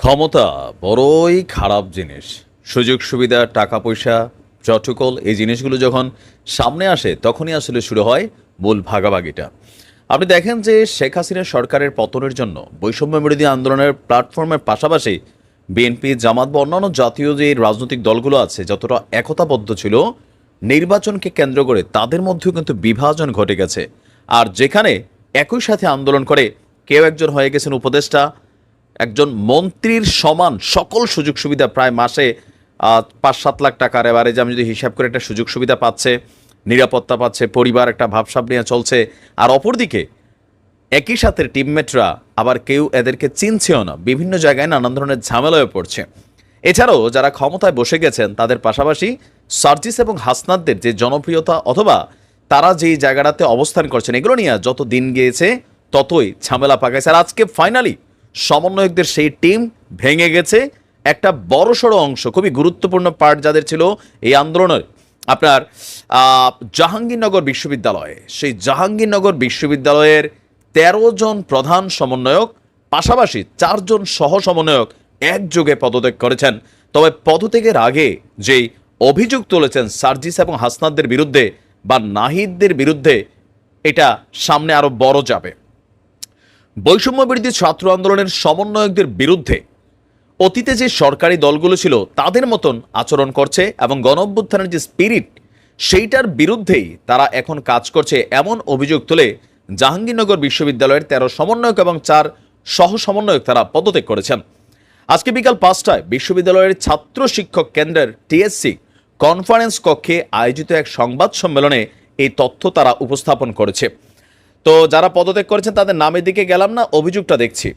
ক্ষমতা বড়ই খারাপ জিনিস। সুযোগ, সুবিধা, টাকা, পয়সা প্রটোকল এই জিনিসগুলো যখন সামনে আসে, তখনই আসলে শুরু হয় মূল ভাগাভাগিটা। আপনি দেখেন যে শেখ হাসিনা সরকারের পতনের জন্য বৈষম্য বিরোধী আন্দোলনের প্ল্যাটফর্মের পাশাপাশি বিএনপি জামাত বা অন্যান্য জাতীয় যে রাজনৈতিক দলগুলো আছে, যতটা একতাবদ্ধ ছিল, নির্বাচনকে কেন্দ্র করে তাদের মধ্যেও কিন্তু বিভাজন ঘটে গেছে। আর যেখানে একই সাথে আন্দোলন করে, কেউ একজন হয়ে গেছেন উপদেষ্টা একজন মন্ত্রীর সমান সকল সুযোগ সুবিধা প্রায় মাসে পাঁচ সাত লাখ টাকার এবারে যে আমি যদি হিসাব করে একটা সুযোগ সুবিধা পাচ্ছে, নিরাপত্তা পাচ্ছে, পরিবার একটা ভাবসাব নিয়ে চলছে, আর অপরদিকে একই সাথে টিমমেটরা আবার কেউ এদেরকে চিনছেও না, বিভিন্ন জায়গায় নানান ধরনের ঝামেলায় পড়ছে। এছাড়াও যারা ক্ষমতায় বসে গেছেন, তাদের পাশাপাশি সার্জিস এবং হাসনাদদের যে জনপ্রিয়তা অথবা তারা যেই জায়গাটাতে অবস্থান করছেন, এগুলো নিয়ে যত দিন গিয়েছে, ততই ঝামেলা পাকাইছে। আর আজকে ফাইনালি সমন্বয়কদের সেই টিম ভেঙে গেছে। একটা বড়সড় অংশ, খুবই গুরুত্বপূর্ণ পার্ট যাদের ছিল এই আন্দোলনের। আপনার জাহাঙ্গীরনগর বিশ্ববিদ্যালয়ে, সেই জাহাঙ্গীরনগর বিশ্ববিদ্যালয়ের তেরো জন প্রধান সমন্বয়ক, পাশাপাশি চারজন সহ সমন্বয়ক একযোগে পদত্যাগ করেছেন। তবে পদত্যাগের আগে যেই অভিযোগ তুলেছেন সার্জিস এবং হাসনাদদের বিরুদ্ধে বা নাহিদদের বিরুদ্ধে, এটা সামনে আরও বড় যাবে। বৈষম্য বিরোধী ছাত্র আন্দোলনের সমন্বয়কদের বিরুদ্ধে অতীতে যে সরকারি দলগুলো ছিল, তাদের মতন আচরণ করছে এবং গণ অভ্যুত্থানের যে স্পিরিট সেইটার বিরুদ্ধেই তারা এখন কাজ করছে এমন অভিযোগ তুলে জাহাঙ্গীরনগর বিশ্ববিদ্যালয়ের তেরো সমন্বয়ক এবং চার সহ সমন্বয়ক তারা পদত্যাগ করেছেন। আজকে বিকাল পাঁচটায় বিশ্ববিদ্যালয়ের ছাত্র শিক্ষক কেন্দ্রের টিএসসি কনফারেন্স কক্ষে আয়োজিত এক সংবাদ সম্মেলনে এই তথ্য তারা উপস্থাপন করেছে। তো যারা পদত্যাগ করেছেন, তাদের নামের দিকে গেলাম না, অভিযোগটা দেখছি।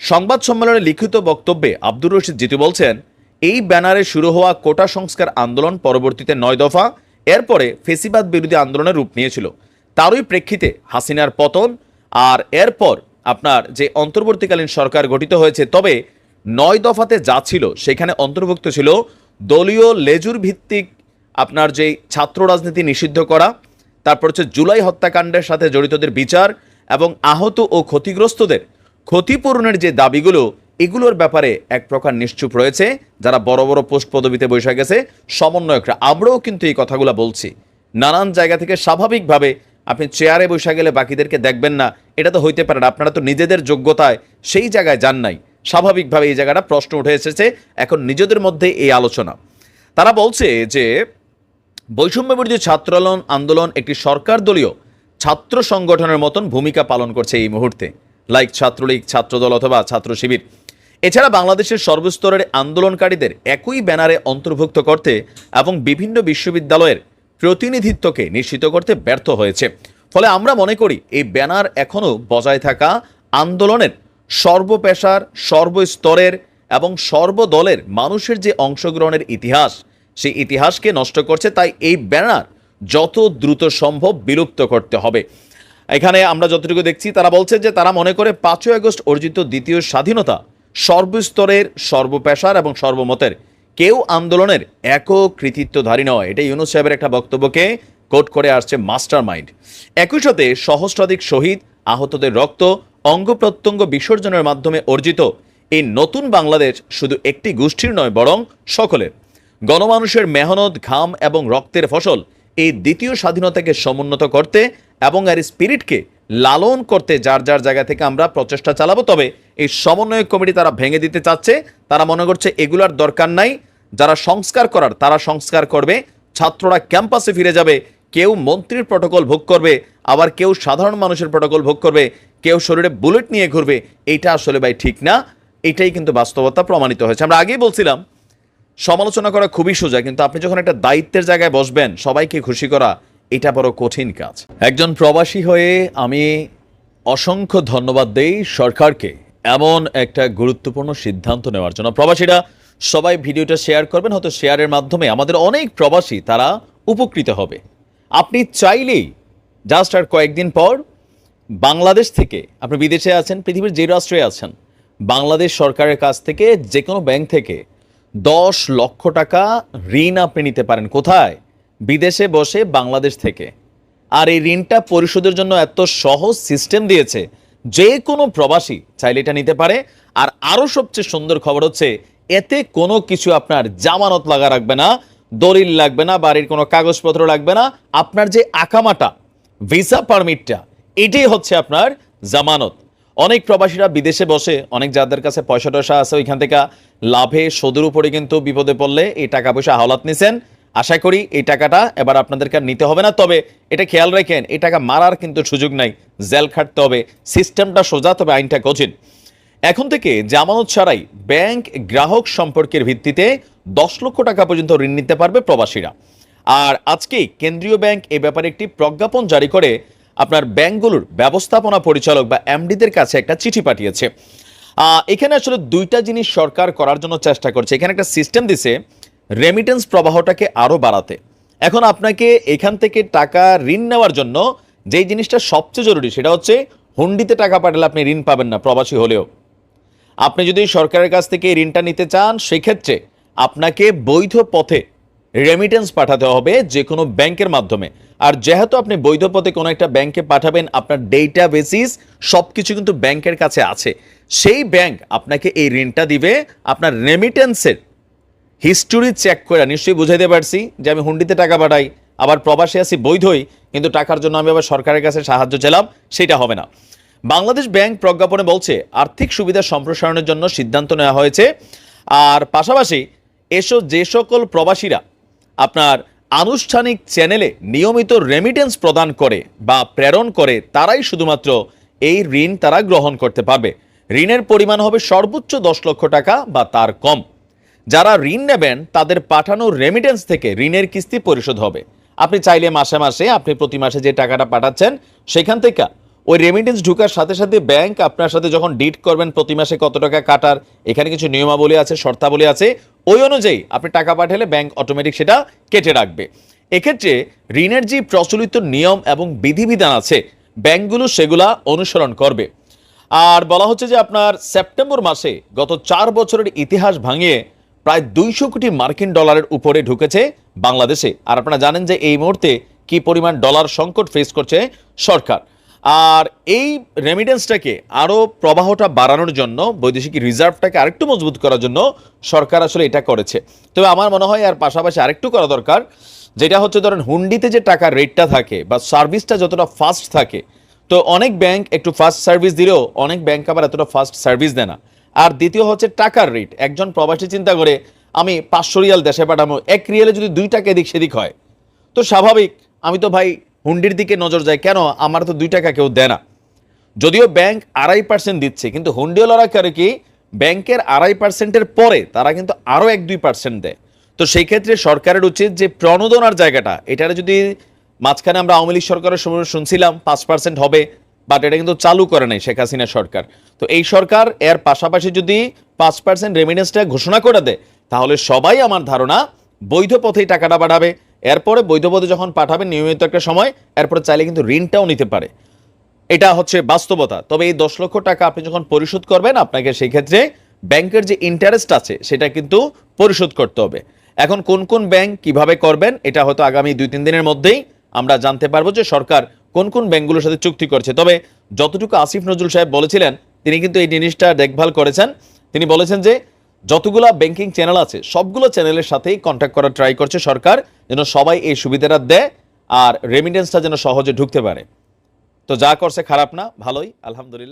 সংবাদ সম্মেলনে লিখিত বক্তব্যে আব্দুর রশিদ জিতু বলছেন, এই ব্যানারে শুরু হওয়া কোটা সংস্কার আন্দোলন পরবর্তীতে নয় দফা, এরপরে ফেসিবাদ বিরোধী আন্দোলনের রূপ নিয়েছিল। তারই প্রেক্ষিতে হাসিনার পতন আর এরপর আপনার যে অন্তর্বর্তীকালীন সরকার গঠিত হয়েছে, তবে নয় দফাতে যা ছিল, সেখানে অন্তর্ভুক্ত ছিল দলীয় লেজুর ভিত্তিক আপনার যে ছাত্র রাজনীতি নিষিদ্ধ করা তারপর হচ্ছে জুলাই হত্যাকাণ্ডের সাথে জড়িতদের বিচার এবং আহত ও ক্ষতিগ্রস্তদের ক্ষতিপূরণের যে দাবিগুলো, এগুলোর ব্যাপারে এক প্রকার নিশ্চুপ রয়েছে। যারা বড় বড় পোস্ট পদবিতে বসে গেছে, সমন্বয়করা, আমরাও কিন্তু এই কথাগুলো বলছি। নানান জায়গা থেকে স্বাভাবিকভাবে আপনি চেয়ারে বসে গেলে বাকিদেরকে দেখবেন না। এটা তো হইতে পারে না। আপনারা তো নিজেদের যোগ্যতায় সেই জায়গায় যান নাই। স্বাভাবিকভাবে এই জায়গাটা প্রশ্ন উঠে এসেছে। এখন নিজেদের মধ্যে এই আলোচনা। তারা বলছে যে বৈষম্য বিরোধী ছাত্র আন্দোলন- একটি সরকার দলীয় ছাত্র সংগঠনের মতন ভূমিকা পালন করছে এই মুহূর্তে। লাইক ছাত্রলীগ, ছাত্রদল অথবা ছাত্র শিবির। এছাড়া বাংলাদেশের সর্বস্তরের আন্দোলনকারীদের একই ব্যানারে অন্তর্ভুক্ত করতে এবং বিভিন্ন বিশ্ববিদ্যালয়ের প্রতিনিধিত্বকে নিশ্চিত করতে ব্যর্থ হয়েছে। ফলে আমরা মনে করি, এই ব্যানার এখনও বজায় থাকা আন্দোলনের সর্বপেশার, সর্বস্তরের এবং সর্বদলের মানুষের যে অংশগ্রহণের ইতিহাস সেই ইতিহাসকে নষ্ট করছে, তাই এই ব্যানার যত দ্রুত সম্ভব বিলুপ্ত করতে হবে। এখানে আমরা যতটুকু দেখছি, তারা বলছে যে তারা মনে করে পাঁচই আগস্ট অর্জিত দ্বিতীয় স্বাধীনতা সর্বস্তরের সর্বপেশার এবং সর্বমতের, কেউ আন্দোলনের একক কৃতিত্বধারী নয়। এটা ইউনুস সাহেবের একটা বক্তব্যকে কোট করে আসছে মাস্টার মাইন্ড একই সাথে সহস্রাধিক শহীদ, আহতদের রক্ত, অঙ্গ প্রত্যঙ্গ বিসর্জনের মাধ্যমে অর্জিত এই নতুন বাংলাদেশ শুধু একটি গোষ্ঠীর নয়, বরং সকলের। গণমানুষের মেহনত, ঘাম এবং রক্তের ফসল এই দ্বিতীয় স্বাধীনতাকে সমুন্নত করতে এবং এর স্পিরিটকে লালন করতে যার যার জায়গা থেকে আমরা প্রচেষ্টা চালাবো। তবে এই সমন্বয় কমিটি তারা ভেঙে দিতে চাচ্ছে, তারা মনে করছে এগুলার দরকার নাই। যারা সংস্কার করার, তারা সংস্কার করবে। ছাত্ররা ক্যাম্পাসে ফিরে যাবে, কেউ মন্ত্রীর প্রটোকল ভোগ করবে, আবার কেউ সাধারণ মানুষের প্রটোকল ভোগ করবে, কেউ শরীরে বুলেট নিয়ে ঘুরবে। এটা আসলে ভাই ঠিক না, এটাই কিন্তু বাস্তবতা প্রমাণিত হয়েছে। আমরা আগেই বলছিলাম সমালোচনা করা খুবই সোজা, কিন্তু আপনি যখন একটা দায়িত্বের জায়গায় বসবেন, সবাইকে খুশি করা এটা বড় কঠিন কাজ। একজন প্রবাসী হয়ে আমি অসংখ্য ধন্যবাদ দেই সরকারকে এমন একটা গুরুত্বপূর্ণ সিদ্ধান্ত নেওয়ার জন্য। প্রবাসীরা সবাই ভিডিওটা শেয়ার করবেন, হয়তো শেয়ারের মাধ্যমে আমাদের অনেক প্রবাসী তারা উপকৃত হবে। আপনি চাইলেই জাস্ট আর কয়েকদিন পর বাংলাদেশ থেকে, আপনি বিদেশে আছেন, পৃথিবীর যে রাষ্ট্রে আছেন, বাংলাদেশ সরকারের কাছ থেকে যে কোনো ব্যাংক থেকে দশ লক্ষ টাকা ঋণ আপনি নিতে পারেন। কোথায়? বিদেশে বসে বাংলাদেশ থেকে। আর এই ঋণটা পরিশোধের জন্য এত সহজ সিস্টেম দিয়েছে। যে কোনো প্রবাসী চাইলে এটা নিতে পারে। আর আরও সবচেয়ে সুন্দর খবর হচ্ছে, এতে কোনো কিছু আপনার জামানত লাগা রাখবে না, দলিল লাগবে না, বাড়ির কোনো কাগজপত্র লাগবে না। আপনার যে আকামাটা, ভিসা পারমিটটা, এটাই হচ্ছে আপনার জামানত। অনেক প্রবাসীরা বিদেশে বসে, অনেক যাদের কাছে পয়সা টয়সা আছে ওইখান থেকে লাভে সুদের উপরে কিন্তু বিপদে পড়লে এই টাকা পয়সা হাওলাত নিছেন। আশা করি এই টাকাটা এবার আপনাদেরকে নিতে হবে না, তবে এটা খেয়াল রাখেন, এই টাকা মারার কিন্তু সুযোগ নাই, জেল খাটতে হবে, সিস্টেমটা সোজা, তবে আইনটা কঠিন। এখন থেকে জামানত ছাড়াই ব্যাংক গ্রাহক সম্পর্কের ভিত্তিতে দশ লক্ষ টাকা পর্যন্ত ঋণ নিতে পারবে প্রবাসীরা। আর আজকেই কেন্দ্রীয় ব্যাংক এ ব্যাপারে একটি প্রজ্ঞাপন জারি করে আপনার ব্যাংকগুলোর ব্যবস্থাপনা পরিচালক বা এমডিদের কাছে একটা চিঠি পাঠিয়েছে। এখানে আসলে দুইটা জিনিস সরকার করার জন্য চেষ্টা করছে। এখানে একটা সিস্টেম দিছে রেমিটেন্স প্রবাহটাকে আরও বাড়াতে। এখন আপনাকে এখান থেকে টাকা ঋণ নেওয়ার জন্য যেই জিনিসটা সবচেয়ে জরুরি সেটা হচ্ছে হুন্ডিতে টাকা পাঠালে আপনি ঋণ পাবেন না, প্রবাসী হলেও। আপনি যদি সরকারের কাছ থেকে ঋণটা নিতে চান, সেক্ষেত্রে আপনাকে বৈধ পথে রেমিটেন্স পাঠাতে হবে যে কোনো ব্যাংকের মাধ্যমে। আর যেহেতু আপনি বৈধ পথে কোনো একটা ব্যাংকে পাঠাবেন, আপনার ডেটা বেসিস সব কিছু কিন্তু ব্যাংকের কাছে আছে। সেই ব্যাংক আপনাকে এই ঋণটা দিবে, আপনার রেমিটেন্সের হিস্টোরি চেক করে। নিশ্চয়ই বুঝাইতে পারছি যে আমি হুন্ডিতে টাকা পাঠাই, আবার প্রবাসী আছি বৈধই কিন্তু টাকার জন্য আমি আবার সরকারের কাছে সাহায্য চাইলাম সেটা হবে না। বাংলাদেশ ব্যাংক প্রজ্ঞাপনে বলছে, আর্থিক সুবিধা সম্প্রসারণের জন্য সিদ্ধান্ত নেওয়া হয়েছে। আর পাশাপাশি এসো যে সকল প্রবাসীরা আপনার আনুষ্ঠানিক চ্যানেলে নিয়মিত রেমিটেন্স প্রদান করে বা প্রেরণ করে তারাই শুধুমাত্র এই ঋণ তারা গ্রহণ করতে পারবে। ঋণের পরিমাণ হবে সর্বোচ্চ দশ লক্ষ টাকা বা তার কম। যারা ঋণ নেবেন, তাদের পাঠানো রেমিটেন্স থেকে ঋণের কিস্তি পরিশোধ হবে। আপনি চাইলে মাসে মাসে, আপনি প্রতি মাসে যে টাকাটা পাঠাচ্ছেন, সেখান থেকে ওই রেমিটেন্স ঢুকার সাথে সাথে ব্যাংক আপনার সাথে যখন ডিট করবেন প্রতি মাসে কত টাকা কাটার, এখানে কিছু নিয়মাবলী আছে, শর্তাবলী আছে, ওই অনুযায়ী আপনি টাকা পাঠালে ব্যাংক অটোমেটিক সেটা কেটে রাখবে। এক্ষেত্রে ঋণের যে প্রচলিত নিয়ম এবং বিধিবিধান আছে ব্যাংকগুলো সেগুলা অনুসরণ করবে। আর বলা হচ্ছে যে আপনার সেপ্টেম্বর মাসে গত চার বছরের ইতিহাস ভাঙিয়ে প্রায় দুইশো কোটি মার্কিন ডলারের উপরে ঢুকেছে বাংলাদেশে। আর আপনারা জানেন যে এই মুহূর্তে কি পরিমাণ ডলার সংকট ফেস করছে সরকার। আর এই রেমিটেন্সটাকে আরও প্রবাহটা বাড়ানোর জন্য, বৈদেশিক রিজার্ভটাকে আরেকটু মজবুত করার জন্য সরকার আসলে এটা করেছে। তবে আমার মনে হয় আর পাশাপাশি আরেকটু করা দরকার, যেটা হচ্ছে ধরেন হুন্ডিতে যে টাকার রেটটা থাকে বা সার্ভিসটা যতটা ফাস্ট থাকে, তো অনেক ব্যাংক একটু ফাস্ট সার্ভিস দিলেও অনেক ব্যাংক আবার এতটা ফাস্ট সার্ভিস দেয় না। আর দ্বিতীয় হচ্ছে টাকার রেট একজন প্রবাসী চিন্তা করে, আমি পাঁচশো রিয়াল দেশে পাঠাবো, এক রিয়ালে যদি দুই টাকা এদিক সেদিক হয়, তো স্বাভাবিক, আমি তো ভাই হুন্ডির দিকে নজর যায়, কেন? আমার তো দুই টাকা কেউ দেয় না। যদিও ব্যাংক আড়াই পার্সেন্ট দিচ্ছে, কিন্তু হুন্ডিওয়ালারা করে কি? ব্যাংকের আড়াই পার্সেন্টের পরে তারা কিন্তু আরও এক দুই পার্সেন্ট দেয়। তো সেই ক্ষেত্রে সরকারের উচিত যে প্রণোদনার জায়গাটা, এটার যদি মাঝখানে আমরা আওয়ামী লীগ সরকারের সময় শুনছিলাম, পাঁচ পার্সেন্ট হবে বাট এটা কিন্তু চালু করে নাই শেখ হাসিনা সরকার। তো এই সরকার এর পাশাপাশি যদি পাঁচ পার্সেন্ট রেমিনেন্সটা ঘোষণা করে দেয়, তাহলে সবাই আমার ধারণা বৈধ পথেই টাকাটা পাঠাবে এরপরে বৈধ পথে যখন পাঠাবে নিয়মিত একটা সময়, এরপরে চাইলে কিন্তু ঋণটাও নিতে পারে। এটা হচ্ছে বাস্তবতা। তবে এই দশ লক্ষ টাকা আপনি যখন পরিশোধ করবেন, আপনাকে সেই ক্ষেত্রে ব্যাংকের যে ইন্টারেস্ট আছে, সেটা কিন্তু পরিশোধ করতে হবে। এখন কোন কোন ব্যাংক কীভাবে করবেন, এটা হয়তো আগামী দুই তিন দিনের মধ্যেই আমরা জানতে পারব যে সরকার কোন কোন ব্যাংকগুলোর সাথে চুক্তি করছে। তবে যতটুকু আসিফ নজরুল সাহেব বলেছিলেন, তিনি কিন্তু এই জিনিসটা দেখভাল করেছেন। তিনি বলেছেন যে যতগুলা ব্যাংকিং চ্যানেল আছে, সবগুলো চ্যানেলের সাথেই কন্ট্যাক্ট করার ট্রাই করছে সরকার, যেন সবাই এই সুবিধাটা দেয় আর রেমিটেন্সটা যেন সহজে ঢুকতে পারে। তো যা করছে খারাপ না, ভালোই, আলহামদুলিল্লাহ।